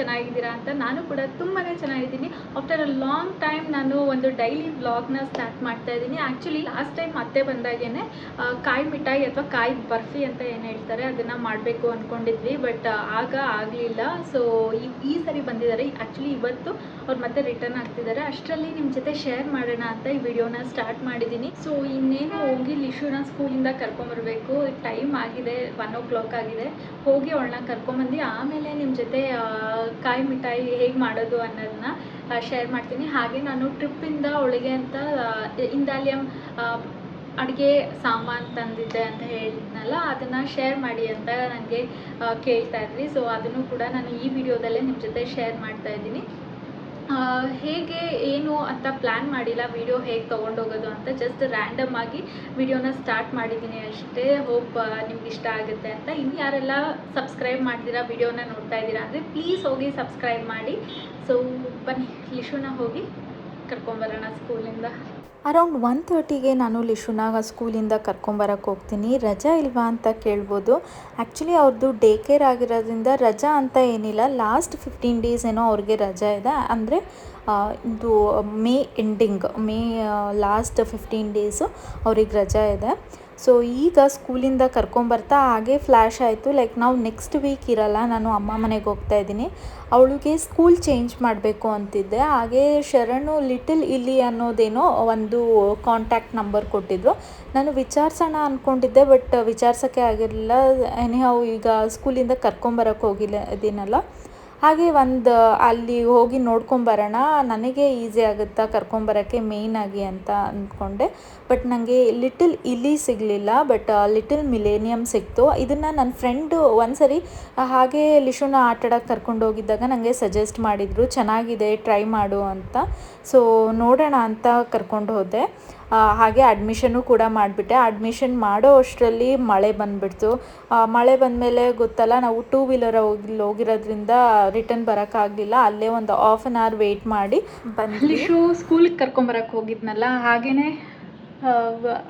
ಚೆನ್ನಾಗಿದ್ದೀರಾ ಅಂತ ನಾನು ಕೂಡ ಲಾಂಗ್ ಟೈಮ್ ನಾನು ಒಂದು ಡೈಲಿ ವ್ಲಾಗ್ನ ಸ್ಟಾರ್ಟ್ ಮಾಡ್ತಾ ಇದ್ದೀನಿ. ಆ್ಯಕ್ಚುಲಿ ಲಾಸ್ಟ್ ಟೈಮ್ ಮತ್ತೆ ಬಂದಾಗೇನೆ ಕಾಯಿ ಮಿಠಾಯಿ ಅಥವಾ ಕಾಯಿ ಬರ್ಫಿ ಅಂತ ಏನು ಹೇಳ್ತಾರೆ, ಅದನ್ನು ಮಾಡಬೇಕು ಅಂದ್ಕೊಂಡಿದ್ವಿ ಬಟ್ ಆಗ ಆಗಲಿಲ್ಲ. ಸೊ ಈ ಸರಿ ಬಂದಿದ್ದಾರೆ. ಆ್ಯಕ್ಚುಲಿ ಇವತ್ತು ಅವ್ರು ಮತ್ತೆ ರಿಟರ್ನ್ ಆಗ್ತಿದ್ದಾರೆ. ಅಷ್ಟರಲ್ಲಿ ನಿಮ್ಮ ಜೊತೆ ಶೇರ್ ಮಾಡೋಣ ಅಂತ ಈ ವಿಡಿಯೋನ ಸ್ಟಾರ್ಟ್ ಮಾಡಿದ್ದೀನಿ. ಸೊ ಇನ್ನೇನು ಹೋಗಿ ಲಿಶುನ ಸ್ಕೂಲಿಂದ ಕರ್ಕೊಂಬರ್ಬೇಕು. ಟೈಮ್ ಆಗಿದೆ ಒನ್ ಓ ಕ್ಲಾಕ್ ಆಗಿದೆ. ಹೋಗಿ ಅವಳನ್ನ ಕರ್ಕೊಂಬಂದು, ಆಮೇಲೆ ನಿಮ್ಮ ಜೊತೆ ಕಾಯಿ ಮಿಠಾಯಿ ಹೇಗೆ ಮಾಡೋದು ಅನ್ನೋದನ್ನ ಶೇರ್ ಮಾಡ್ತೀನಿ. ಹಾಗೆ ನಾನು ಟ್ರಿಪ್ಪಿಂದ ಅವಳಿಗೆ ಅಂತ ಇಂದಾಲಿಯಂ ಅಡುಗೆ ಸಾಮಾನು ತಂದಿದ್ದೆ ಅಂತ ಹೇಳಿದ್ನಲ್ಲ, ಅದನ್ನು ಶೇರ್ ಮಾಡಿ ಅಂತ ನನಗೆ ಕೇಳ್ತಾ ಇದ್ರಿ. ಸೊ ಅದನ್ನು ಕೂಡ ನಾನು ಈ ವಿಡಿಯೋದಲ್ಲೇ ನಿಮ್ಮ ಜೊತೆ ಶೇರ್ ಮಾಡ್ತಾ ಇದ್ದೀನಿ. ಹೇಗೆ, ಏನು ಅಂತ ಪ್ಲ್ಯಾನ್ ಮಾಡಿಲ್ಲ. ವಿಡಿಯೋ ಹೇಗೆ ತೊಗೊಂಡೋಗೋದು ಅಂತ ಜಸ್ಟ್ ರ್ಯಾಂಡಮ್ ಆಗಿ ವಿಡಿಯೋನ ಸ್ಟಾರ್ಟ್ ಮಾಡಿದ್ದೀನಿ ಅಷ್ಟೇ. ಹೋಪ್ ನಿಮ್ಗೆ ಇಷ್ಟ ಆಗುತ್ತೆ ಅಂತ. ಇನ್ನು ಯಾರೆಲ್ಲ ಸಬ್ಸ್ಕ್ರೈಬ್ ಮಾಡ್ತೀರಾ ವಿಡಿಯೋನ ನೋಡ್ತಾ ಇದ್ದೀರಾ ಅಂದರೆ ಪ್ಲೀಸ್ ಹೋಗಿ ಸಬ್ಸ್ಕ್ರೈಬ್ ಮಾಡಿ. ಸೊ ಬನ್ನಿ ಲಿಶುನ ಹೋಗಿ ಕರ್ಕೊಂಬರೋಣ ಸ್ಕೂಲಿಂದ ಅರೌಂಡ್ ಒನ್ ತರ್ಟಿಗೆ ನಾನು ಲಿಶುನಾಗ ಸ್ಕೂಲಿಂದ ಕರ್ಕೊಂಬರಕ್ಕೆ ಹೋಗ್ತೀನಿ. ರಜಾ ಇಲ್ವಾ ಅಂತ ಕೇಳ್ಬೋದು. ಆ್ಯಕ್ಚುಲಿ ಅವ್ರದ್ದು ಡೇ ಕೇರ್ ಆಗಿರೋದ್ರಿಂದ ರಜಾ ಅಂತ ಏನಿಲ್ಲ. ಲಾಸ್ಟ್ ಫಿಫ್ಟೀನ್ ಡೇಸ್ ಏನೋ ಅವ್ರಿಗೆ ರಜಾ ಇದೆ. ಅಂದರೆ ಇದು May ending May last fifteen days ಅವ್ರಿಗೆ ರಜಾ ಇದೆ. ಸೊ ಈಗ ಸ್ಕೂಲಿಂದ ಕರ್ಕೊಂಬರ್ತಾ ಹಾಗೆ ಫ್ಲ್ಯಾಶ್ ಆಯಿತು. ಲೈಕ್ ನಾವು ನೆಕ್ಸ್ಟ್ ವೀಕ್ ಇರಲ್ಲ. ನಾನು ಅಮ್ಮ ಮನೆಗೆ ಹೋಗ್ತಾ ಇದ್ದೀನಿ. ಅವಳಿಗೆ ಸ್ಕೂಲ್ ಚೇಂಜ್ ಮಾಡಬೇಕು ಅಂತಿದ್ದೆ. ಹಾಗೆ ಶರಣು ಲಿಟಲ್ ಇಲ್ಲಿ ಅನ್ನೋದೇನೋ ಒಂದು ಕಾಂಟ್ಯಾಕ್ಟ್ ನಂಬರ್ ಕೊಟ್ಟಿದ್ರು. ನಾನು ವಿಚಾರಿಸೋಣ ಅಂದ್ಕೊಂಡಿದ್ದೆ ಬಟ್ ವಿಚಾರಿಸೋಕ್ಕೆ ಆಗಿರಲಿಲ್ಲ. ಎನಿಹೌ ಈಗ ಸ್ಕೂಲಿಂದ ಕರ್ಕೊಂಬರೋಕೆ ಹೋಗಿಲ್ಲ, ಇದೀನಲ್ಲ. ಹಾಗೆ ಒಂದು, ಅಲ್ಲಿ ಹೋಗಿ ನೋಡ್ಕೊಂಬರೋಣ ನನಗೆ ಈಸಿ ಆಗುತ್ತಾ ಕರ್ಕೊಂಬರೋಕ್ಕೆ ಮೇಯ್ನಾಗಿ ಅಂತ ಅಂದ್ಕೊಂಡೆ. ಬಟ್ ನನಗೆ ಲಿಟಲ್ ಇಲಿ ಸಿಗಲಿಲ್ಲ. ಬಟ್ ಲಿಟಲ್ ಮಿಲೇನಿಯಮ್ ಸಿಕ್ತು. ಇದನ್ನು ನನ್ನ ಫ್ರೆಂಡು ಒಂದ್ಸರಿ ಹಾಗೆ ಲಿಶುನ ಆಟಾಡೋಕ್ಕೆ ಕರ್ಕೊಂಡು ಹೋಗಿದ್ದಾಗ ನನಗೆ ಸಜೆಸ್ಟ್ ಮಾಡಿದರು. ಚೆನ್ನಾಗಿದೆ ಟ್ರೈ ಮಾಡು ಅಂತ. ಸೊ ನೋಡೋಣ ಅಂತ ಕರ್ಕೊಂಡು ಹೋದೆ. ಹಾಗೆ ಅಡ್ಮಿಷನ್ನು ಕೂಡ ಮಾಡಿಬಿಟ್ಟೆ. ಅಡ್ಮಿಷನ್ ಮಾಡೋ ಅಷ್ಟರಲ್ಲಿ ಮಳೆ ಬಂದುಬಿಡ್ತು. ಮಳೆ ಬಂದಮೇಲೆ ಗೊತ್ತಲ್ಲ, ನಾವು ಟೂ ವೀಲರ್ ಹೋಗಿ, ಹೋಗಿರೋದ್ರಿಂದ ರಿಟರ್ನ್ ಬರೋಕ್ಕಾಗಲಿಲ್ಲ ಅಲ್ಲೇ ಒಂದು ಹಾಫ್ ಆನ್ ಅವರ್ ವೆಯ್ಟ್ ಮಾಡಿ ಲಿಶು ಸ್ಕೂಲಿಗೆ ಕರ್ಕೊಂಬರಕ್ಕೆ ಹೋಗಿದ್ನಲ್ಲ ಹಾಗೆಯೇ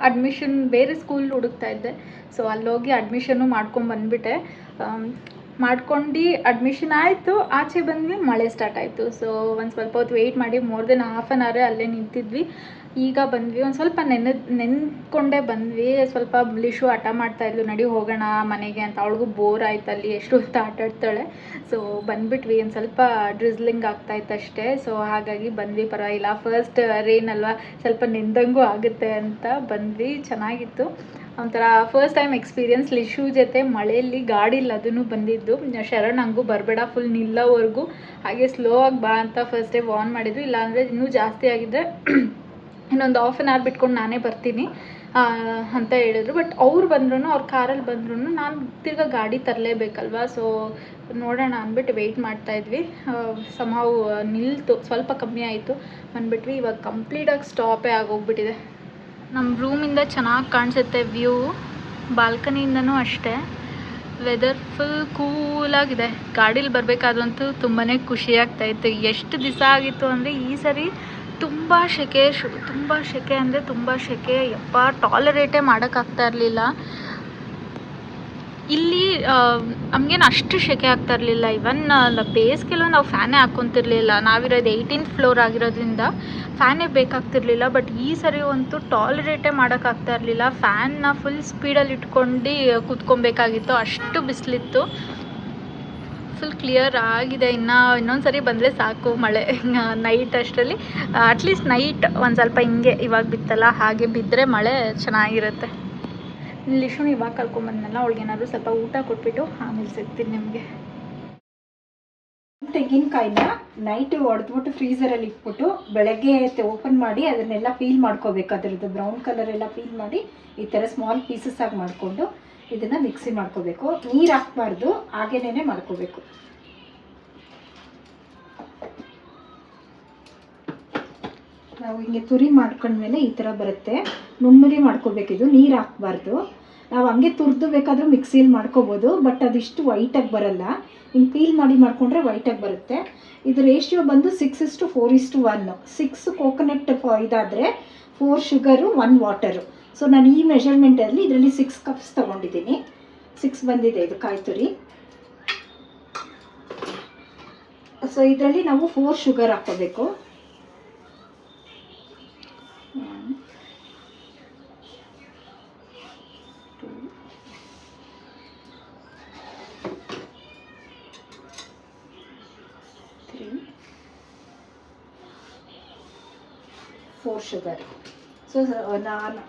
ಅಡ್ಮಿಷನ್ ಬೇರೆ ಸ್ಕೂಲ್ ಹುಡುಕ್ತಾ ಇದ್ದೆ. ಸೊ ಅಲ್ಲೋಗಿ ಅಡ್ಮಿಷನ್ನು ಮಾಡ್ಕೊಂಡು ಬಂದುಬಿಟ್ಟೆ. ಮಾಡ್ಕೊಂಡು ಅಡ್ಮಿಷನ್ ಆಯಿತು. ಆಚೆ ಬಂದ್ವಿ ಮಳೆ ಸ್ಟಾರ್ಟ್ ಆಯಿತು. ಸೊ ಒಂದು ಸ್ವಲ್ಪ ಹೊತ್ತು ವೆಯ್ಟ್ ಮಾಡಿ ಮೋರ್ ದೆನ್ ಹಾಫ್ ಆನ್ ಅವರೇ ಅಲ್ಲೇ ನಿಂತಿದ್ವಿ. ಈಗ ಬಂದ್ವಿ, ಒಂದು ಸ್ವಲ್ಪ ನೆನೆ ನೆನ್ಕೊಂಡೇ ಬಂದ್ವಿ. ಸ್ವಲ್ಪ ಲಿಶು ಹಠ ಮಾಡ್ತಾ ಇದ್ಲು. ನಡಿ ಹೋಗೋಣ ಮನೆಗೆ ಅಂತ. ಅವಳಿಗೂ ಬೋರ್ ಆಯ್ತು ಅಲ್ಲಿ. ಎಷ್ಟು ಹೊತ್ತು ಆಟ ಆಡ್ತಾಳೆ. ಸೊ ಬಂದ್ಬಿಟ್ವಿ. ಒಂದು ಸ್ವಲ್ಪ ಡ್ರಿಸ್ಲಿಂಗ್ ಆಗ್ತಾ ಇತ್ತು ಅಷ್ಟೇ. ಸೊ ಹಾಗಾಗಿ ಬಂದ್ವಿ. ಪರವಾಗಿಲ್ಲ. ಫಸ್ಟ್ ರೇನ್ ಅಲ್ವಾ? ಸ್ವಲ್ಪ ನೆಂದಂಗೂ ಆಗುತ್ತೆ ಅಂತ ಬಂದ್ವಿ. ಚೆನ್ನಾಗಿತ್ತು. ಒಂಥರ ಫಸ್ಟ್ ಟೈಮ್ ಎಕ್ಸ್ಪೀರಿಯನ್ಸ್ ಲಿಶು ಜೊತೆ ಮಳೆಯಲ್ಲಿ ಗಾಡಿಲಿ ಅದನ್ನು ಬಂದಿದ್ದು. ಶರಣ್ ಹಂಗೂ ಬರಬೇಡ ಫುಲ್ ನಿಲ್ಲೋವರೆಗೂ. ಹಾಗೆ ಸ್ಲೋ ಆಗಿ ಬಾ ಅಂತ ಫಸ್ಟ್ ಡೇ ವಾರ್ನ್ ಮಾಡಿದ್ರು. ಇಲ್ಲಾಂದರೆ ಇನ್ನೂ ಜಾಸ್ತಿ ಆಗಿದ್ದರೆ ಇನ್ನೊಂದು ಹಾಫ್ ಆನ್ ಅವರ್ ಬಿಟ್ಕೊಂಡು ನಾನೇ ಬರ್ತೀನಿ ಅಂತ ಹೇಳಿದ್ರು. ಬಟ್ ಅವ್ರು ಬಂದ್ರೂ ಅವ್ರ ಕಾರಲ್ಲಿ ಬಂದ್ರೂ ನಾನು ತಿರ್ಗಾ ಗಾಡಿ ತರಲೇಬೇಕಲ್ವಾ? ಸೊ ನೋಡೋಣ ಅಂದ್ಬಿಟ್ಟು ವೆಯ್ಟ್ ಮಾಡ್ತಾ ಸಮಾವು ನಿಲ್ತು. ಸ್ವಲ್ಪ ಕಮ್ಮಿ ಆಯಿತು. ಅಂದ್ಬಿಟ್ವಿ ಇವಾಗ ಕಂಪ್ಲೀಟಾಗಿ ಸ್ಟಾಪೇ ಆಗೋಗ್ಬಿಟ್ಟಿದೆ. ನಮ್ಮ ರೂಮಿಂದ ಚೆನ್ನಾಗಿ ಕಾಣಿಸುತ್ತೆ ವ್ಯೂ. ಬಾಲ್ಕನಿಯಿಂದನೂ ಅಷ್ಟೇ. ವೆದರ್ ಫುಲ್ ಕೂಲಾಗಿದೆ. ಗಾಡೀಲಿ ಬರಬೇಕಾದ್ರಂತೂ ತುಂಬಾ ಖುಷಿ ಆಗ್ತಾ ಇತ್ತು. ಎಷ್ಟು ದಿವಸ ಆಗಿತ್ತು ಅಂದರೆ ಈ ಸರಿ ತುಂಬ ಸೆಕೆ ಶು, ತುಂಬ ಸೆಕೆ ಅಂದರೆ ತುಂಬ ಸೆಕೆ ಯಪ್ಪ ಟಾಲರೇಟೇ ಮಾಡೋಕ್ಕಾಗ್ತಾ ಇರಲಿಲ್ಲ. ಇಲ್ಲಿ ನಮ್ಗೇನು ಅಷ್ಟು ಸೆಕೆ ಆಗ್ತಾ ಇರಲಿಲ್ಲ. ಇವನ್ ಬೇಸಿಗೆಲ್ಲೂ ನಾವು ಫ್ಯಾನೇ ಹಾಕೊಂತಿರ್ಲಿಲ್ಲ ನಾವಿರೋದು ಏಯ್ಟೀನ್ತ್ ಫ್ಲೋರ್ ಆಗಿರೋದ್ರಿಂದ ಫ್ಯಾನೇ ಬೇಕಾಗ್ತಿರ್ಲಿಲ್ಲ. ಬಟ್ ಈ ಸರಿ ಅಂತೂ ಟಾಲರೇಟೇ ಮಾಡೋಕ್ಕಾಗ್ತಾ ಇರಲಿಲ್ಲ. ಫ್ಯಾನ್ನ ಫುಲ್ ಸ್ಪೀಡಲ್ಲಿ ಇಟ್ಕೊಂಡು ಕೂತ್ಕೊಬೇಕಾಗಿತ್ತು. ಅಷ್ಟು ಬಿಸಿಲಿತ್ತು. ಫುಲ್ ಕ್ಲಿಯರ್ ಆಗಿದೆ. ಇನ್ನು, ಇನ್ನೊಂದು ಸರಿ ಬಂದರೆ ಸಾಕು ಮಳೆ. ನೈಟ್ ಅಷ್ಟರಲ್ಲಿ ಅಟ್ಲೀಸ್ಟ್ ನೈಟ್ ಒಂದು ಸ್ವಲ್ಪ ಹಿಂಗೆ ಇವಾಗ ಬಿತ್ತಲ್ಲ. ಹಾಗೆ ಬಿದ್ದರೆ ಮಳೆ ಚೆನ್ನಾಗಿರುತ್ತೆ. ಲಿಶುನ್ ಇವಾಗ ಕರ್ಕೊಂಬಂದನಲ್ಲ, ಅವಳಿಗೆ ಏನಾದರೂ ಸ್ವಲ್ಪ ಊಟ ಕೊಟ್ಬಿಟ್ಟು ಆಮೇಲೆ ಸಿಗ್ತೀನಿ ನಿಮಗೆ. ತೆಂಗಿನಕಾಯಿನ ನೈಟ್ ಹೊಡೆದ್ಬಿಟ್ಟು ಫ್ರೀಸರಲ್ಲಿ ಇಟ್ಬಿಟ್ಟು ಬೆಳಗ್ಗೆ ಓಪನ್ ಮಾಡಿ ಅದನ್ನೆಲ್ಲ ಪೀಲ್ ಮಾಡ್ಕೋಬೇಕು. ಅದರದ್ದು ಬ್ರೌನ್ ಕಲರ್ ಎಲ್ಲ ಪೀಲ್ ಮಾಡಿ ಈ ಥರ ಸ್ಮಾಲ್ ಪೀಸಸ್ ಆಗಿ ಮಾಡಿಕೊಂಡು ಇದನ್ನು ಮಿಕ್ಸಿ ಮಾಡ್ಕೋಬೇಕು. ನೀರು ಹಾಕ್ಬಾರ್ದು ಹಾಗೇನೇ ಮಾಡ್ಕೋಬೇಕು. ನಾವು ಹಿಂಗೆ ತುರಿ ಮಾಡ್ಕೊಂಡ್ಮೇಲೆ ಈ ಥರ ಬರುತ್ತೆ. ನುಣ್ಣಗೆ ಮಾಡ್ಕೋಬೇಕಿದು ನೀರು ಹಾಕ್ಬಾರ್ದು. ನಾವು ಹಂಗೆ ತುರಿದು ಬೇಕಾದರೂ ಮಿಕ್ಸಿಯಲ್ಲಿ ಮಾಡ್ಕೋಬೋದು ಬಟ್ ಅದಿಷ್ಟು ವೈಟಾಗಿ ಬರಲ್ಲ. ಹಿಂಗೆ ಪೀಲ್ ಮಾಡಿ ಮಾಡಿಕೊಂಡ್ರೆ ವೈಟಾಗಿ ಬರುತ್ತೆ. ಇದು ರೇಷಿಯೋ ಬಂದು six is to four is to one six coconut ಇದಾದರೆ four sugar one water so ನಾನು ಈ ಮೆಷರ್ಮೆಂಟಲ್ಲಿ ಇದರಲ್ಲಿ ಸಿಕ್ಸ್ ಕಪ್ಸ್ ತೊಗೊಂಡಿದ್ದೀನಿ. ಸಿಕ್ಸ್ ಬಂದಿದೆ ಇದು ಕಾಯ್ತುರಿ. ಸೊ ಇದರಲ್ಲಿ ನಾವು ಫೋರ್ ಶುಗರ್ ಹಾಕೋಬೇಕು ಫೋರ್ ಶುಗರ್ ಸೊ ನಾನು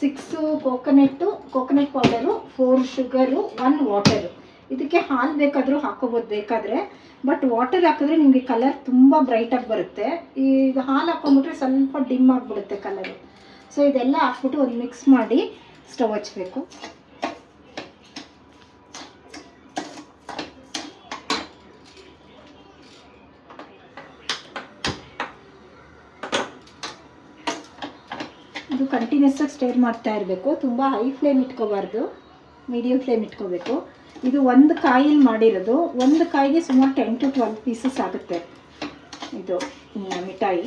six coconut coconut powder four sugar one water ಇದಕ್ಕೆ ಹಾಲು ಬೇಕಾದರೂ ಹಾಕೋಬೋದು ಬೇಕಾದರೆ. ಬಟ್ ವಾಟರ್ ಹಾಕಿದ್ರೆ ನಿಮಗೆ ಕಲರ್ ತುಂಬ ಬ್ರೈಟಾಗಿ ಬರುತ್ತೆ. ಈಗ ಹಾಲು ಹಾಕೊಂಡ್ಬಿಟ್ರೆ ಸ್ವಲ್ಪ ಡಿಮ್ ಆಗಿಬಿಡುತ್ತೆ ಕಲರು ಸೊ ಇದೆಲ್ಲ ಹಾಕ್ಬಿಟ್ಟು ಒಂದು ಮಿಕ್ಸ್ ಮಾಡಿ ಸ್ಟವ್ ಹಚ್ಚಬೇಕು ಕಂಟಿನ್ಯೂಸ್ ಆಗಿ ಸ್ಟೇರ್ ಮಾಡ್ತಾ ಇರಬೇಕು. ತುಂಬ ಹೈ ಫ್ಲೇಮ್ ಇಟ್ಕೋಬಾರ್ದು. ಮೀಡಿಯಮ್ ಫ್ಲೇಮ್ ಇಟ್ಕೋಬೇಕು. ಇದು ಒಂದು ಕಾಯಲ್ಲಿ ಮಾಡಿರೋದು. ಒಂದು ಕಾಯಿಗೆ ಸುಮಾರು ಟೆನ್ ಟು ಟ್ವೆಲ್ ಪೀಸಸ್ ಆಗುತ್ತೆ. ಇದು ಮಿಠಾಯಿ.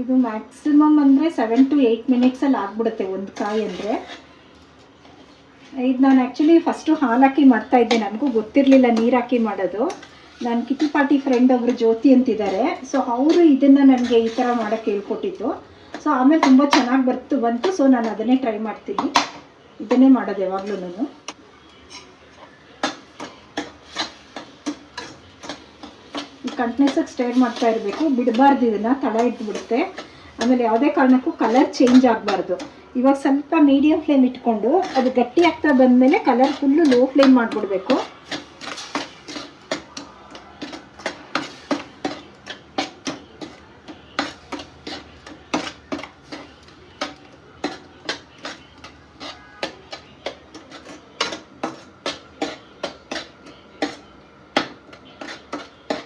ಇದು ಮ್ಯಾಕ್ಸಿಮಮ್ ಅಂದರೆ ಸೆವೆನ್ ಟು ಏಯ್ಟ್ ಮಿನಿಟ್ಸಲ್ಲಿ ಆಗ್ಬಿಡುತ್ತೆ ಒಂದು ಕಾಯಿ ಅಂದರೆ. ಇದು ನಾನು ಆ್ಯಕ್ಚುಲಿ ಫಸ್ಟು ಹಾಲು ಹಾಕಿ ಮಾಡ್ತಾ ಇದ್ದೆ. ನನಗೂ ಗೊತ್ತಿರಲಿಲ್ಲ ನೀರು ಹಾಕಿ ಮಾಡೋದು. ನನ್ನ ಕಿಟಿ ಪಾಟಿ ಫ್ರೆಂಡ್ ಒಬ್ಬರು ಜ್ಯೋತಿ ಅಂತಿದ್ದಾರೆ. ಸೊ ಅವರು ಇದನ್ನು ನನಗೆ ಈ ಥರ ಮಾಡೋಕ್ಕೆ ಹೇಳ್ಕೊಟ್ಟಿದ್ದು. ಸೊ ಆಮೇಲೆ ತುಂಬ ಚೆನ್ನಾಗಿ ಬರ್ತು ಬಂತು. ಸೊ ನಾನು ಅದನ್ನೇ ಟ್ರೈ ಮಾಡ್ತೀನಿ. ಇದನ್ನೇ ಮಾಡೋದು ಯಾವಾಗಲೂ ನಾನು. ಕಂಟಿನ್ಯೂಸಾಗಿ ಸ್ಟೇರ್ ಮಾಡ್ತಾ ಇರಬೇಕು. ಬಿಡಬಾರ್ದು ಇದನ್ನು. ತಳ ಇಟ್ಬಿಡುತ್ತೆ. ಆಮೇಲೆ ಯಾವುದೇ ಕಾರಣಕ್ಕೂ ಕಲರ್ ಚೇಂಜ್ ಆಗಬಾರ್ದು. ಇವಾಗ ಸ್ವಲ್ಪ ಮೀಡಿಯಮ್ ಫ್ಲೇಮ್ ಇಟ್ಕೊಂಡು ಅದು ಗಟ್ಟಿ ಆಗ್ತಾ ಬಂದಮೇಲೆ ಕಲರ್ ಫುಲ್ಲು ಲೋ ಫ್ಲೇಮ್ ಮಾಡಿಬಿಡ್ಬೇಕು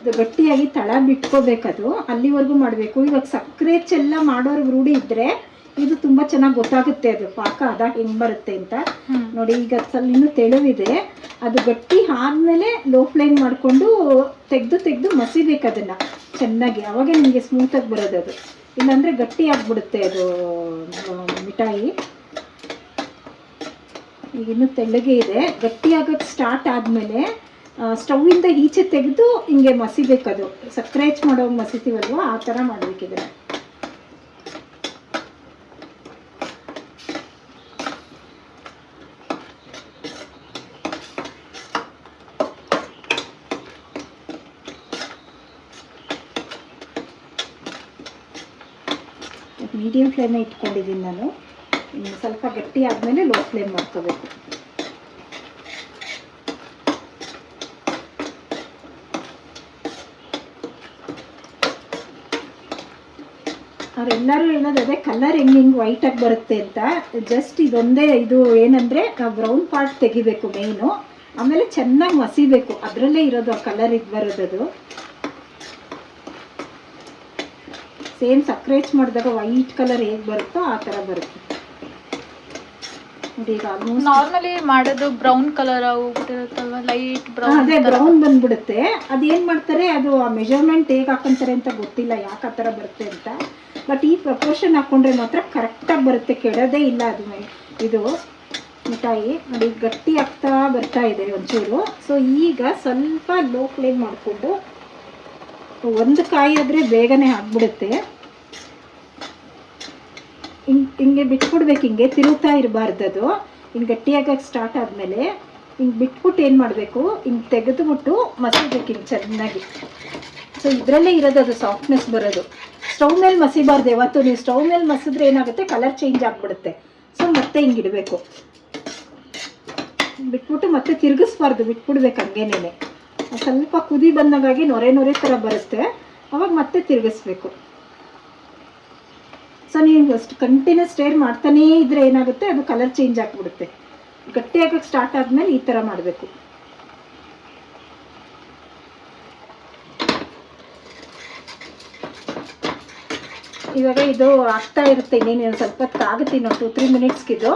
ಅದು ಗಟ್ಟಿಯಾಗಿ ತಳ ಬಿಟ್ಕೋಬೇಕದು ಅಲ್ಲಿವರೆಗೂ ಮಾಡಬೇಕು. ಇವಾಗ ಸಕ್ಕರೆ ಚೆಲ್ಲ ಮಾಡೋರು ರೂಢಿ ಇದ್ರೆ ಇದು ತುಂಬ ಚೆನ್ನಾಗಿ ಗೊತ್ತಾಗುತ್ತೆ ಅದು. ಪಾಕ ಅದ ಹೆಂಗ್ ಬರುತ್ತೆ ಅಂತ. ನೋಡಿ ಈಗ ಇನ್ನೂ ತೆಳುವಿದೆ. ಅದು ಗಟ್ಟಿ ಆದಮೇಲೆ ಲೋ ಫ್ಲೇಮ್ ಮಾಡಿಕೊಂಡು ತೆಗೆದು ತೆಗೆದು ಮಸಿಬೇಕು ಅದನ್ನ. ಚೆನ್ನಾಗಿ. ಅವಾಗ ನಿಮಗೆ ಸ್ಮೂತಾಗಿ ಬರೋದು ಅದು. ಇಲ್ಲಾಂದ್ರೆ ಗಟ್ಟಿ ಆಗ್ಬಿಡುತ್ತೆ ಅದು ಮಿಠಾಯಿ. ಈಗ ಇನ್ನೂ ತೆಳ್ಳಗೆ ಇದೆ. ಗಟ್ಟಿ ಆಗೋಕ್ಕೆ ಸ್ಟಾರ್ಟ್ ಆದಮೇಲೆ ಸ್ಟವ್ವಿಂದ ಈಚೆ ತೆಗೆದು ಹಿಂಗೆ ಮಸಿಬೇಕದು. ಸಕ್ಕರೆ ಹೆಚ್ಚು ಮಾಡೋ ಮಸಿತೀವಲ್ವ? ಆ ಥರ ಮಾಡಬೇಕಿದ್ರೆ. ಮೀಡಿಯಂ ಫ್ಲೇಮೇ ಇಟ್ಕೊಂಡಿದ್ದೀನಿ ನಾನು. ಸ್ವಲ್ಪ ಗಟ್ಟಿ ಆದಮೇಲೆ ಲೋ ಫ್ಲೇಮ್ ಮಾಡ್ಕೋಬೇಕು. ಅವರೆಲ್ಲರೂ ಹೇಳೋದು ಅದೇ ಕಲರ್ ಹೆಂಗೆ ಹಿಂಗೆ ವೈಟಾಗಿ ಬರುತ್ತೆ ಅಂತ. ಜಸ್ಟ್ ಇದೊಂದೇ ಇದು ಏನಂದರೆ ಬ್ರೌನ್ ಪಾರ್ಟ್ ತೆಗಿಬೇಕು ಮೇಯ್ನು ಆಮೇಲೆ ಚೆನ್ನಾಗಿ ಮಸಿಬೇಕು. ಅದರಲ್ಲೇ ಇರೋದು ಆ ಕಲರ್ ಇದು ಬರೋದದು. ಸೇಮ್ ಸಕ್ರೇಚ್ ಮಾಡಿದಾಗ ವೈಟ್ ಕಲರ್ ಹೇಗೆ ಬರುತ್ತೋ ಆ ಥರ ಬರುತ್ತೆ. ನಾರ್ಮಲಿ ಮಾಡೋದು ಬ್ರೌನ್ ಕಲರ್ ಲೈಟ್ ಅದೇ ಬ್ರೌನ್ ಬ್ರೌನ್ ಬಂದ್ಬಿಡುತ್ತೆ. ಅದೇನ್ ಮಾಡ್ತಾರೆ? ಅದು ಆ ಮೆಜರ್ಮೆಂಟ್ ಹೇಗ್ ಹಾಕೊಂತಾರೆ ಅಂತ ಗೊತ್ತಿಲ್ಲ ಯಾಕೆ ಆ ಥರ ಬರುತ್ತೆ ಅಂತ. ಬಟ್ ಈ ಪ್ರಪೋರ್ಷನ್ ಹಾಕೊಂಡ್ರೆ ಮಾತ್ರ ಕರೆಕ್ಟಾಗಿ ಬರುತ್ತೆ ಕೆಡೋದೇ ಇಲ್ಲ ಅದು ಇದು ಮಿಠಾಯಿ. ನೋಡಿ, ಗಟ್ಟಿ ಆಗ್ತಾ ಬರ್ತಾ ಇದೆ ಒಂಚೂರು. ಸೊ ಈಗ ಸ್ವಲ್ಪ ಲೋ ಫ್ಲೇಮ್ ಮಾಡಿಕೊಂಡು ಒಂದು ಕಾಯಿ ಆದರೆ ಬೇಗನೆ ಆಗ್ಬಿಡುತ್ತೆ. ಹಿಂಗೆ ಹಿಂಗೆ ಬಿಟ್ಬಿಡ್ಬೇಕು, ಹಿಂಗೆ ತಿರುಗ್ತಾ ಇರಬಾರ್ದು ಅದು. ಹಿಂಗೆ ಗಟ್ಟಿಯಾಗಕ್ಕೆ ಸ್ಟಾರ್ಟ್ ಆದಮೇಲೆ ಹಿಂಗೆ ಬಿಟ್ಬಿಟ್ಟು ಏನು ಮಾಡಬೇಕು? ಹಿಂಗೆ ತೆಗೆದುಬಿಟ್ಟು ಮಸಿಬೇಕು ಹಿಂಗೆ ಚೆನ್ನಾಗಿ ಸೊ ಇದರಲ್ಲೇ ಇರೋದು ಅದು ಸಾಫ್ಟ್ನೆಸ್ ಬರೋದು. ಸ್ಟೌವ್ ಮೇಲೆ ಮಸಿಬಾರ್ದು, ಯಾವತ್ತು ನೀವು ಸ್ಟೌವ್ ಮೇಲೆ ಮಸಿದ್ರೆ ಏನಾಗುತ್ತೆ? ಕಲರ್ ಚೇಂಜ್ ಆಗಿಬಿಡುತ್ತೆ. ಸೊ ಮತ್ತೆ ಹಿಂಗೆ ಇಡಬೇಕು. ಬಿಟ್ಬಿಟ್ಟು ಮತ್ತೆ ತಿರುಗಿಸ್ಬಾರ್ದು, ಬಿಟ್ಬಿಡ್ಬೇಕು ಹಂಗೇನೇನೆ. ಸ್ವಲ್ಪ ಕುದಿ ಬಂದಾಗಾಗಿ ನೊರೆ ನೊರೆ ಥರ ಬರುತ್ತೆ. ಅವಾಗ ಮತ್ತೆ ತಿರುಗಿಸ್ಬೇಕು. ಸೊ ನೀವು ಅಷ್ಟು ಕಂಟಿನ್ಯೂಸ್ ಸ್ಟೇರ್ ಮಾಡ್ತಾನೇ ಇದ್ರೆ ಏನಾಗುತ್ತೆ? ಅದು ಕಲರ್ ಚೇಂಜ್ ಆಗಿಬಿಡುತ್ತೆ. ಗಟ್ಟಿಯಾಗಕ್ಕೆ ಸ್ಟಾರ್ಟ್ ಆದಮೇಲೆ ಈ ಥರ ಮಾಡಬೇಕು. ಇವಾಗ ಇದು ಆಗ್ತಾ ಇರುತ್ತೆ ಇನ್ನೇನು ಸ್ವಲ್ಪ ಹೊತ್ತು ಆಗುತ್ತೆ ಇನ್ನೊಂದು ಟು ತ್ರೀ ಮಿನಿಟ್ಸ್ಗಿದು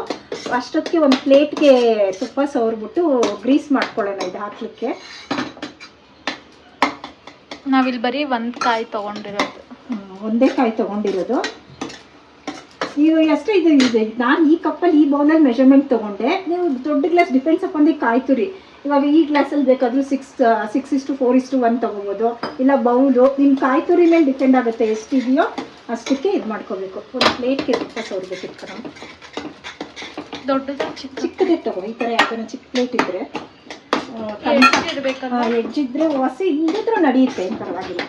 ಅಷ್ಟೊತ್ತಿಗೆ ಒಂದು ಪ್ಲೇಟ್ಗೆ ತುಪ್ಪ ಸವರ್ಬಿಟ್ಟು ಗ್ರೀಸ್ ಮಾಡ್ಕೊಳ್ಳೋಣ ಇದು ಹಾಕ್ಲಿಕ್ಕೆ. ನಾವಿಲ್ಲಿ ಬರೀ ಒಂದು ಕಾಯಿ ತೊಗೊಂಡಿರೋದು. ಒಂದೇ ಕಾಯಿ ತೊಗೊಂಡಿರೋದು. ನೀವು ಎಷ್ಟು ಇದು ಇದೆ? ನಾನು ಈ ಕಪ್ಪಲ್ಲಿ ಈ ಬೌಲಲ್ಲಿ ಮೆಷರ್ಮೆಂಟ್ ತೊಗೊಂಡೆ. ನೀವು ದೊಡ್ಡ ಗ್ಲಾಸ್ ಡಿಪೆಂಡ್ಸ್ ಅಪ್ ದಿ ಕಾಯಿ ತುರಿ. ಇವಾಗ ಈ ಗ್ಲಾಸಲ್ಲಿ ಬೇಕಾದರೂ ಸಿಕ್ಸ್ ಸಿಕ್ಸ್ ಇಸ್ಟು ಫೋರ್ ಇಷ್ಟು ಒನ್ ತೊಗೋಬೋದು. ಇಲ್ಲ ಬೌಲು ನಿಮ್ಮ ಕಾಯಿ ತುರಿ ಮೇಲೆ ಡಿಪೆಂಡ್ ಆಗುತ್ತೆ ಎಷ್ಟಿದೆಯೋ ಅಷ್ಟಕ್ಕೆ ಇದು ಮಾಡ್ಕೋಬೇಕು. ಒಂದು ಪ್ಲೇಟ್ಗೆ ತುಪ್ಪ ಸೋರ್ಬೇಕಿತ್ತು ನಾವು ದೊಡ್ಡದು ಚಿಕ್ಕ? ಚಿಕ್ಕದೇ ತಗೋ ಈ ಥರ ಯಾವ್ದಾರ ಚಿಕ್ಕ ಪ್ಲೇಟ್ ಇದ್ದರೆ ಎಡ್ಜಿದ್ರೆ ಹೊಸಿ ಇಲ್ಲದ್ರೂ ನಡೆಯುತ್ತೆ ಪರವಾಗಿಲ್ಲ.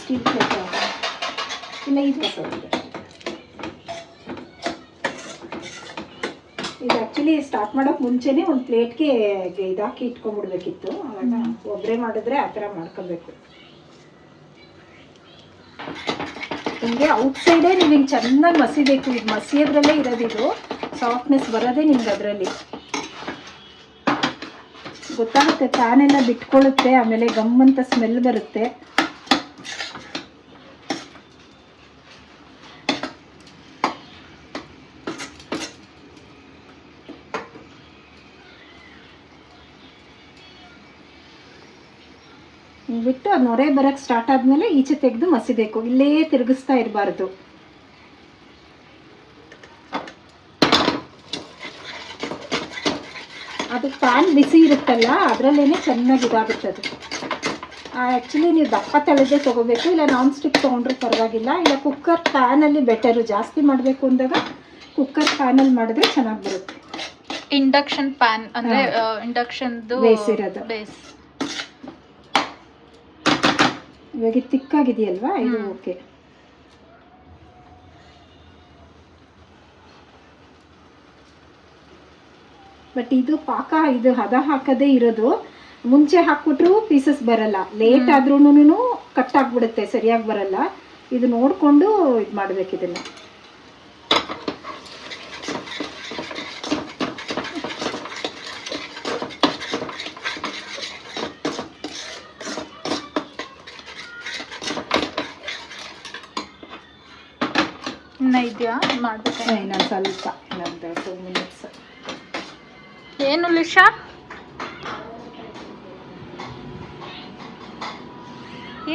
ಸ್ಟೀಲ್ ಪ್ಲೇಟ್ ಇಲ್ಲ ಇದು ಹೊಸ ಇದೆ ಆ್ಯಕ್ಚುಲಿ ಸ್ಟಾರ್ಟ್ ಮಾಡೋಕೆ ಮುಂಚೆನೇ ಒಂದು ಪ್ಲೇಟ್ಗೆ ಇದಾಕಿ ಇಟ್ಕೊಂಡ್ಬಿಡ್ಬೇಕಿತ್ತು. ಆವಾಗ ಒಬ್ಬರೇ ಮಾಡಿದ್ರೆ ಆ ಥರ ಮಾಡ್ಕೋಬೇಕು. ಹಿಂಗೆ ಔಟ್ಸೈಡೇ ನೀವು ಹಿಂಗೆ ಚೆನ್ನಾಗಿ ಮಸಿಬೇಕು. ಇದು ಮಸಿಯೋದ್ರಲ್ಲೇ ಇರೋದಿದು ಸಾಫ್ಟ್ನೆಸ್ ಬರೋದೇ ನಿಮ್ಗೆ ಅದರಲ್ಲಿ. ಗೊತ್ತಾಗುತ್ತೆ ಫ್ಯಾನ್ ಎಲ್ಲ ಬಿಟ್ಕೊಳ್ಳುತ್ತೆ ಆಮೇಲೆ ಗಮ್ ಅಂತ ಸ್ಮೆಲ್ ಬರುತ್ತೆ ಹಿಂಗ್ ಬಿಟ್ಟು ಅದು ನೊರೆ ಬರಕ್ಕೆ ಸ್ಟಾರ್ಟ್ ಆದಮೇಲೆ ಈಚೆ ತೆಗೆದು ಮಸಿಬೇಕು. ಇಲ್ಲೇ ತಿರುಗಿಸ್ತಾ ಇರಬಾರ್ದು. ಅದು ಪ್ಯಾನ್ ಬಿಸಿ ಇರುತ್ತಲ್ಲ ಅದರಲ್ಲೇ ಚೆನ್ನಾಗಿ ಇದಾಗುತ್ತೆ ಅದು. ಆ್ಯಕ್ಚುಲಿ ನೀವು ದಪ್ಪ ತಳೆದೇ ತೊಗೋಬೇಕು ಇಲ್ಲ ನಾನ್ ಸ್ಟಿಕ್ ತಗೊಂಡ್ರೆ ಪರವಾಗಿಲ್ಲ ಇಲ್ಲ ಕುಕ್ಕರ್ ಪ್ಯಾನಲ್ಲಿ ಬೆಟರು ಜಾಸ್ತಿ ಮಾಡಬೇಕು ಅಂದಾಗ ಕುಕ್ಕರ್ ಪ್ಯಾನಲ್ಲಿ ಮಾಡಿದ್ರೆ ಚೆನ್ನಾಗಿ ಬರುತ್ತೆ. ಇಂಡಕ್ಷನ್ ಪ್ಯಾನ್ ಅಂದ್ರೆ ಇಂಡಕ್ಷನ್ ಇಂಡಕ್ಷನ್ದು ಬೇಯಿಸಿರೋದು. ಬೇಸ್ ಇವಾಗ ತಿಕ್ಕಾಗಿದೆಯಲ್ವಾ? ಇದು ಓಕೆ. ಬಟ್ ಇದು ಪಾಕ ಇದು ಹದ ಹಾಕದೇ ಇರೋದು. ಮುಂಚೆ ಹಾಕ್ಬಿಟ್ರು ಪೀಸಸ್ ಬರಲ್ಲ. ಲೇಟ್ ಆದ್ರೂ ಕಟ್ ಆಗ್ಬಿಡುತ್ತೆ ಸರಿಯಾಗಿ ಬರಲ್ಲ. ಇದು ನೋಡಿಕೊಂಡು ಇದು ಮಾಡ್ಬೇಕು ಇದನ್ನ. ಇದೆಯಾ? ಮಾಡ್ಬೇಕಾ? ಇನ್ನೊಂದು ಸ್ವಲ್ಪ ಇನ್ನೊಂದು ಟೂ ಮಿನಿಟ್ಸ್ ಏನು ಲಿಶಾ?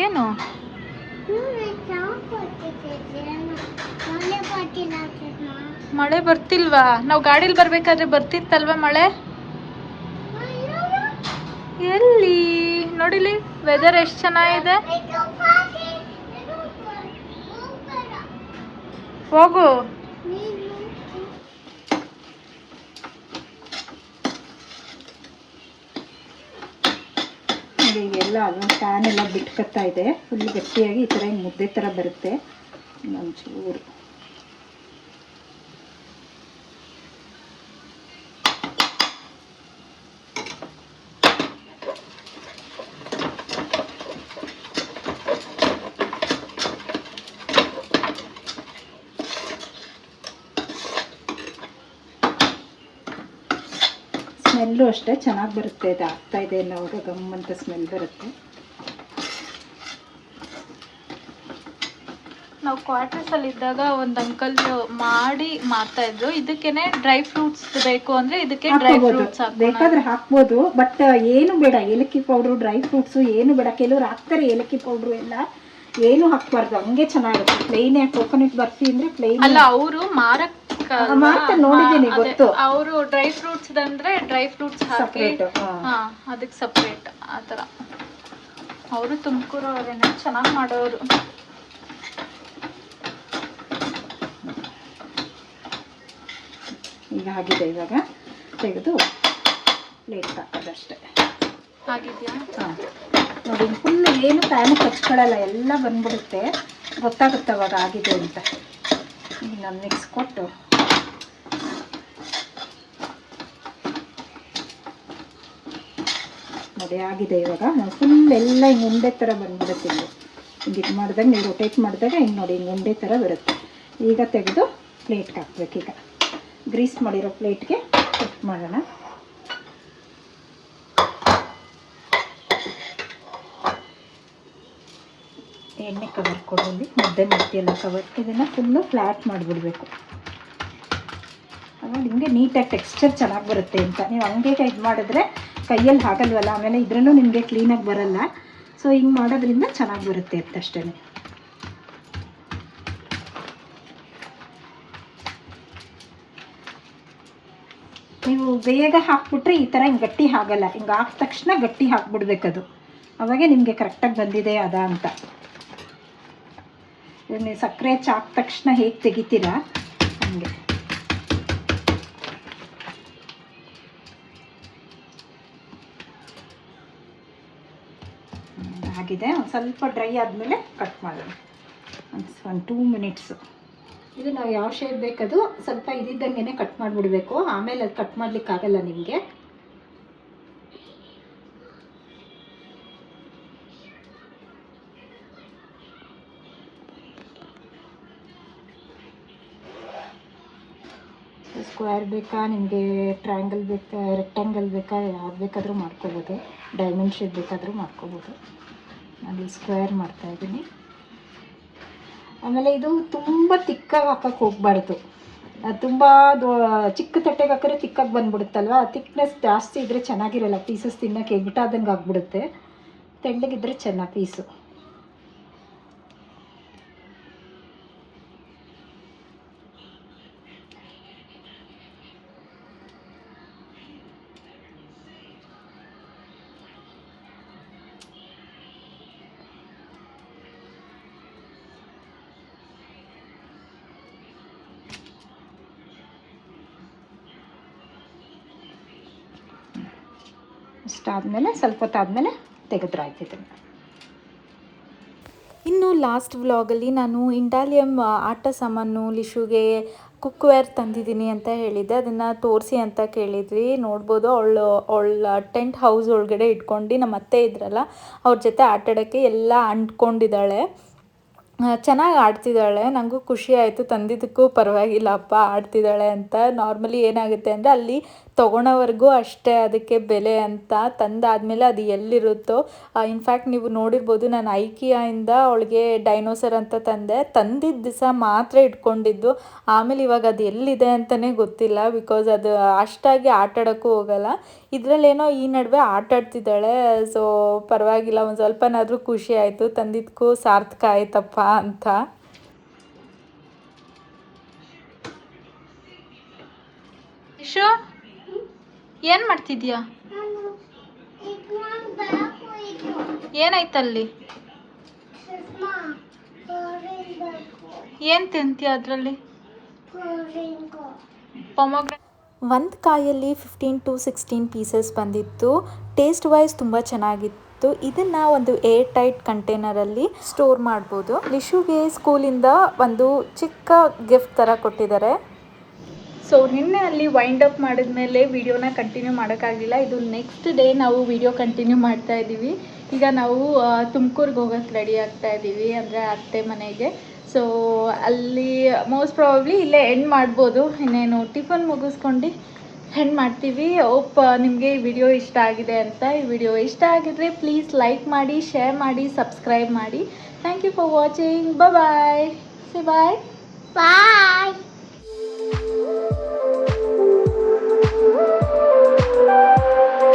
ಏನು? ಮಳೆ ಬರ್ತಿಲ್ವಾ? ನಾವು ಗಾಡಿಲಿ ಬರ್ಬೇಕಾದ್ರೆ ಬರ್ತಿತ್ತಲ್ವಾ ಮಳೆ? ಎಲ್ಲಿ? ನೋಡಿಲಿ ವೆದರ್ ಎಷ್ಟು ಚೆನ್ನಾಗಿದೆ? ಹೋಗು. ಈಗೆಲ್ಲ ಅದೊಂದು ಫ್ಯಾನ್ ಎಲ್ಲ ಬಿಟ್ಕತ್ತಾ ಇದೆ. ಫುಲ್ ಗಟ್ಟಿಯಾಗಿ ಈ ಥರ ಹಿಂಗೆ ಮುದ್ದೆ ಥರ ಬರುತ್ತೆ. ಒಂಚೂರು. ಸ್ಮೆಲ್ಲು ಅಷ್ಟೇ ಚೆನ್ನಾಗಿ ಬರುತ್ತೆ ಇದು ಆಗ್ತಾ ಇದೆ ಅನ್ನೋವಾಗ ಗಮ್ ಅಂತ ಸ್ಮೆಲ್ ಬರುತ್ತೆ. ನಾವು ಕ್ವಾರ್ಟರ್ಸ್ ಅಲ್ಲಿ ಇದ್ದಾಗ ಒಂದ್ ಅಂಕಲ್ ಮಾಡಿ ಮಾಡ್ತಾ ಇದ್ರು. ಇದಕ್ಕೆ ಡ್ರೈ ಫ್ರೂಟ್ಸ್ ಬೇಕು ಅಂದ್ರೆ ಇದಕ್ಕೆ ಡ್ರೈ ಫ್ರೂಟ್ಸ್ ಬೇಕಾದ್ರೆ ಹಾಕ್ಬೋದು ಬಟ್ ಏನು ಬೇಡ. ಏಲಕ್ಕಿ ಪೌಡ್ರು ಡ್ರೈ ಫ್ರೂಟ್ಸ್ ಏನು ಬೇಡ. ಕೆಲವ್ರು ಹಾಕ್ತಾರೆ ಏಲಕ್ಕಿ ಪೌಡ್ರು ಎಲ್ಲ. ಏನು ಹಾಕ್ಬಾರ್ದು ಹಂಗೆ ಚೆನ್ನಾಗಿರುತ್ತೆ. ಪ್ಲೈನ್ ಕೋಕೋನಟ್ ಬರ್ಫಿ ಅಂದ್ರೆ ಪ್ಲೈನ್ ಅಲ್ಲ ಅವರು ಮಾರಕ್ ನೋಡಿದೀನಿ, ಗೊತ್ತು. ಅವರು ಡ್ರೈ ಫ್ರೂಟ್ಸ್ ಅಂದ್ರೆ ಡ್ರೈ ಫ್ರೂಟ್ಸ್ ಹಾಕಿ ಅದಕ್ಕೆ ಸಪ್ರೇಟ್ ಆ ಥರ. ಅವರು ತುಮಕೂರು ಅವರೇನೆ ಚೆನ್ನಾಗಿ ಮಾಡೋರು. ಈಗ ಆಗಿದೆ ಇವಾಗ? ತೆಗೆದು ಪ್ಲೇಟ್ ಹಾಕೋದಷ್ಟೇ ಆಗಿದೆಯಾ ಹಾಂ. ನೋಡಿ ಫುಲ್ ಏನು ಪ್ಯಾನ್ ಕಚ್ಕೊಳ್ಳಲ್ಲ ಎಲ್ಲ ಬಂದ್ಬಿಡುತ್ತೆ. ಗೊತ್ತಾಗುತ್ತೆ ಅವಾಗ ಆಗಿದೆ ಅಂತ. ಈಗ ನಾನು ಮಿಕ್ಸ್ ಕೊಟ್ಟು ನೋಡಿ ಆಗಿದೆ ಇವಾಗ. ಫುಲ್ ಎಲ್ಲ ಹಿಂಗೆ ಉಂಡೆ ಥರ ಬಂದ್ಬಿಡುತ್ತೆ ಇಲ್ಲಿ. ಹಿಂಗೆ ಇದು ಮಾಡಿದಾಗ ನೀವು ರೊಟೇಟ್ ಮಾಡಿದಾಗ ಹಿಂಗೆ ನೋಡಿ, ಹಿಂಗೆ ಉಂಡೆ ಥರ ಬರುತ್ತೆ. ಈಗ ತೆಗೆದು ಪ್ಲೇಟ್ಗೆ ಈಗ. ಗ್ರೀಸ್ ಮಾಡಿರೋ ಪ್ಲೇಟ್ಗೆ ಕಟ್ ಮಾಡೋಣ. ಎಣ್ಣೆ ಕವರ್ ಕೊಡೋಲ್ಲಿ ಮುದ್ದೆ ಮಾಡ್ತೀಯಲ್ಲ ಕವರ್ ಇದನ್ನು ಫುಲ್ಲು ಫ್ಲ್ಯಾಟ್ ಮಾಡಿಬಿಡ್ಬೇಕು. ಅವಾಗ ಹಿಂಗೆ ನೀಟಾಗಿ ಟೆಕ್ಸ್ಚರ್ ಚೆನ್ನಾಗಿ ಬರುತ್ತೆ ಅಂತ. ನೀವು ಹಂಗೆ ಇದು ಮಾಡಿದ್ರೆ ಕೈಯಲ್ಲಿ ಹಾಕಲ್ವಲ್ಲ, ಆಮೇಲೆ ಇದರಲ್ಲೂ ನಿಮಗೆ ಕ್ಲೀನಾಗಿ ಬರಲ್ಲ. ಸೊ ಹಿಂಗೆ ಮಾಡೋದ್ರಿಂದ ಚೆನ್ನಾಗಿ ಬರುತ್ತೆ ಅಂತಷ್ಟೇ ನೀವು ಬೇಗ ಹಾಕ್ಬಿಟ್ರೆ ಈ ಥರ ಹಿಂಗೆ ಗಟ್ಟಿ ಆಗಲ್ಲ. ಹಿಂಗೆ ಹಾಕಿದ ತಕ್ಷಣ ಗಟ್ಟಿ ಹಾಕ್ಬಿಡ್ಬೇಕದು. ಅವಾಗೆ ನಿಮಗೆ ಕರೆಕ್ಟಾಗಿ ಬಂದಿದೆ ಅದ ಅಂತ. ನೀವು ಸಕ್ಕರೆ ಚಾಕ್ ತಕ್ಷಣ ಹೇಗೆ ತೆಗಿತೀರಾ? ಹಂಗೆ. ಆಗಿದೆ ಒಂದು ಸ್ವಲ್ಪ ಡ್ರೈ ಆದಮೇಲೆ ಕಟ್ ಮಾಡೋಣ. ಒಂದು ಒಂದು ಟೂ ಮಿನಿಟ್ಸು ಇದು ನಾವು ಯಾವ ಶೇಪ್ ಬೇಕದು ಸ್ವಲ್ಪ ಇದ್ದಿದ್ದಂಗೆ ಕಟ್ ಮಾಡಿಬಿಡ್ಬೇಕು. ಆಮೇಲೆ ಅದು ಕಟ್ ಮಾಡಲಿಕ್ಕಾಗಲ್ಲ ನಿಮಗೆ. ಸ್ಕ್ವೇರ್ ಬೇಕಾ? ನಿಮಗೆ ಟ್ರಯಾಂಗಲ್ ಬೇಕಾ? ರೆಕ್ಟ್ಯಾಂಗಲ್ ಬೇಕಾ? ಯಾವ್ದು ಬೇಕಾದರೂ ಮಾಡ್ಕೋಬೋದು. ಡೈಮಂಡ್ ಶೇಪ್ ಬೇಕಾದರೂ ಮಾಡ್ಕೋಬೋದು. ನಾನು ಸ್ಕ್ವೇರ್ ಮಾಡ್ತಾ ಇದ್ದೀನಿ. ಆಮೇಲೆ ಇದು ತುಂಬ ತಿಕ್ಕಾಗಿ ಹಾಕಕ್ಕೆ ಹೋಗ್ಬಾರ್ದು. ತುಂಬ ಚಿಕ್ಕ ತಟ್ಟೆಗೆ ಹಾಕಿದ್ರೆ ತಿಕ್ಕಾಗಿ ಬಂದ್ಬಿಡುತ್ತಲ್ವ? ತಿಕ್ನೆಸ್ ಜಾಸ್ತಿ ಇದ್ದರೆ ಚೆನ್ನಾಗಿರಲ್ಲ. ಪೀಸಸ್ ತಿನ್ನೋಕ್ಕೆ ಎಗ್ಟಾದಂಗೆ ಆಗ್ಬಿಡುತ್ತೆ. ತೆಳ್ಳಗಿದ್ರೆ ಚೆನ್ನಾಗಿ ಪೀಸು. ಇಷ್ಟಾದಮೇಲೆ ಸ್ವಲ್ಪ ಹೊತ್ತಾದಮೇಲೆ ತೆಗೆದ್ರಾಯ್ತು ಇದನ್ನು. ಇನ್ನು ಲಾಸ್ಟ್ ವ್ಲಾಗಲ್ಲಿ ನಾನು ಇಂಡಾಲಿಯಂ ಆಟ ಸಾಮಾನು ಲಿಶುಗೆ ಕುಕ್ವೇರ್ ತಂದಿದ್ದೀನಿ ಅಂತ ಹೇಳಿದ್ದೆ. ಅದನ್ನು ತೋರಿಸಿ ಅಂತ ಕೇಳಿದ್ವಿ. ನೋಡ್ಬೋದು ಅವಳು, ಅವಳ ಟೆಂಟ್ ಹೌಸ್ ಒಳಗಡೆ ಇಟ್ಕೊಂಡು ನಮ್ಮ ಅತ್ತೆ ಇದ್ರಲ್ಲ, ಅವ್ರ ಜೊತೆ ಆಟಾಡೋಕ್ಕೆ ಎಲ್ಲ ಅಂಟ್ಕೊಂಡಿದ್ದಾಳೆ. ಚೆನ್ನಾಗಿ ಆಡ್ತಿದ್ದಾಳೆ. ನನಗೂ ಖುಷಿ ಆಯಿತು. ತಂದಿದ್ದಕ್ಕೂ ಪರವಾಗಿಲ್ಲಪ್ಪ ಆಡ್ತಿದ್ದಾಳೆ ಅಂತ. ನಾರ್ಮಲಿ ಏನಾಗುತ್ತೆ ಅಂದರೆ ಅಲ್ಲಿ ತೊಗೊಳೋವರೆಗೂ ಅಷ್ಟೇ ಅದಕ್ಕೆ ಬೆಲೆ ಅಂತ ತಂದಾದಮೇಲೆ ಅದು ಎಲ್ಲಿರುತ್ತೋ ಇನ್ಫ್ಯಾಕ್ಟ್ ನೀವು ನೋಡಿರ್ಬೋದು ನಾನು ಐಕಿಯಾಯಿಂದ ಅವಳಿಗೆ ಡೈನೋಸರ್ ಅಂತ ತಂದೆ. ತಂದಿದ್ದ ದಿವಸ ಮಾತ್ರ ಇಟ್ಕೊಂಡಿದ್ದು. ಆಮೇಲೆ ಇವಾಗ ಅದು ಎಲ್ಲಿದೆ ಅಂತಲೇ ಗೊತ್ತಿಲ್ಲ ಬಿಕಾಸ್ ಅದು ಅಷ್ಟಾಗಿ ಆಟಾಡೋಕ್ಕೂ ಹೋಗಲ್ಲ. ಇದರಲ್ಲೇನೋ ಈ ನಡುವೆ ಆಟಾಡ್ತಿದ್ದಾಳೆ. ಸೊ ಪರವಾಗಿಲ್ಲ, ಒಂದು ಸ್ವಲ್ಪನಾದರೂ ಖುಷಿ ಆಯಿತು. ತಂದಿದ್ದಕ್ಕೂ ಸಾರ್ಥಕ ಆಯ್ತಪ್ಪ ಅಂತ. ಇಶು? ಏನು ಮಾಡ್ತಿದ್ಯಾ? ಏನಾಯ್ತಲ್ಲಿ? ಏನು ತಿಂತೀಯ ಅದರಲ್ಲಿ? ಪೊಮೊಗ್ರೆ ಒಂದು ಕಾಯಲ್ಲಿ ಫಿಫ್ಟೀನ್ ಟು ಸಿಕ್ಸ್ಟೀನ್ ಪೀಸಸ್ ಬಂದಿತ್ತು. ಟೇಸ್ಟ್ ವೈಸ್ ತುಂಬ ಚೆನ್ನಾಗಿತ್ತು. ಇದನ್ನ ಒಂದು ಏರ್ ಟೈಟ್ ಕಂಟೈನರಲ್ಲಿ ಸ್ಟೋರ್ ಮಾಡ್ಬೋದು. ಲಿಶುಗೆ ಸ್ಕೂಲಿಂದ ಒಂದು ಚಿಕ್ಕ ಗಿಫ್ಟ್ ಥರ ಕೊಟ್ಟಿದ್ದಾರೆ. ಸೊ ನಿನ್ನೆ ಅಲ್ಲಿ ವೈಂಡ್ ಅಪ್ ಮಾಡಿದ ಮೇಲೆ ವಿಡಿಯೋನ ಕಂಟಿನ್ಯೂ ಮಾಡೋಕ್ಕಾಗಲಿಲ್ಲ. ಇದು ನೆಕ್ಸ್ಟ್ ಡೇ ನಾವು ವಿಡಿಯೋ ಕಂಟಿನ್ಯೂ ಮಾಡ್ತಾ ಇದ್ದೀವಿ. ಈಗ ನಾವು ತುಮಕೂರಿಗೆ ಹೋಗೋಕ್ಕೆ ರೆಡಿ ಆಗ್ತಾ ಇದ್ದೀವಿ ಅಂದರೆ ಅತ್ತೆ ಮನೆಗೆ. ಸೊ ಅಲ್ಲಿ ಮೋಸ್ಟ್ ಪ್ರಾಬಬ್ಲಿ ಇಲ್ಲೇ ಎಂಡ್ ಮಾಡ್ಬೋದು. ಇನ್ನೇನು ಟಿಫನ್ ಮುಗಿಸ್ಕೊಂಡು ಎಂಡ್ ಮಾಡ್ತೀವಿ. ಓಪ್ ನಿಮಗೆ ಈ ವಿಡಿಯೋ ಇಷ್ಟ ಆಗಿದೆ ಅಂತ. ಈ ವಿಡಿಯೋ ಇಷ್ಟ ಆಗಿದ್ರೆ ಪ್ಲೀಸ್ ಲೈಕ್ ಮಾಡಿ ಶೇರ್ ಮಾಡಿ ಸಬ್ಸ್ಕ್ರೈಬ್ ಮಾಡಿ. Thank you for watching bye see bye Bye.